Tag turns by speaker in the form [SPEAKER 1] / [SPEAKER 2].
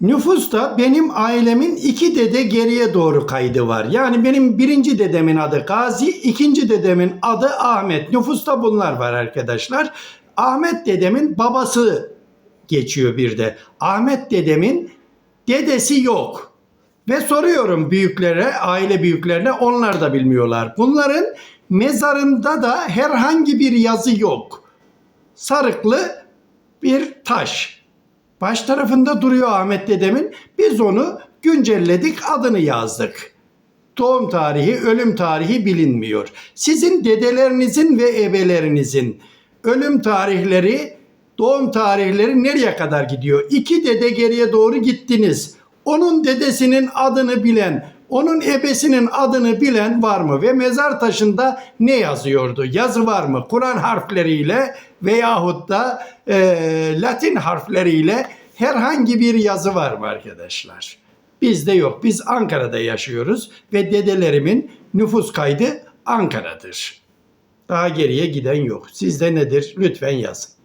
[SPEAKER 1] Nüfusta benim ailemin iki dede geriye doğru kaydı var. Yani benim birinci dedemin adı Gazi, ikinci dedemin adı Ahmet. Nüfusta bunlar var arkadaşlar. Ahmet dedemin babası geçiyor bir de. Ahmet dedemin dedesi yok. Ve soruyorum büyüklere, aile büyüklerine onlar da bilmiyorlar. Bunların mezarında da herhangi bir yazı yok. Sarıklı bir taş. Baş tarafında duruyor Ahmet dedemin. Biz onu güncelledik, adını yazdık. Doğum tarihi, ölüm tarihi bilinmiyor. Sizin dedelerinizin ve ebelerinizin ölüm tarihleri, doğum tarihleri nereye kadar gidiyor? İki dede geriye doğru gittiniz. Onun dedesinin adını bilen, onun ebesinin adını bilen var mı? Ve mezar taşında ne yazıyordu? Yazı var mı? Kur'an harfleriyle veyahut da e, Latin harfleriyle herhangi bir yazı var mı arkadaşlar? Bizde yok. Biz Ankara'da yaşıyoruz ve dedelerimin nüfus kaydı Ankara'dır. Daha geriye giden yok. Sizde nedir? Lütfen yazın.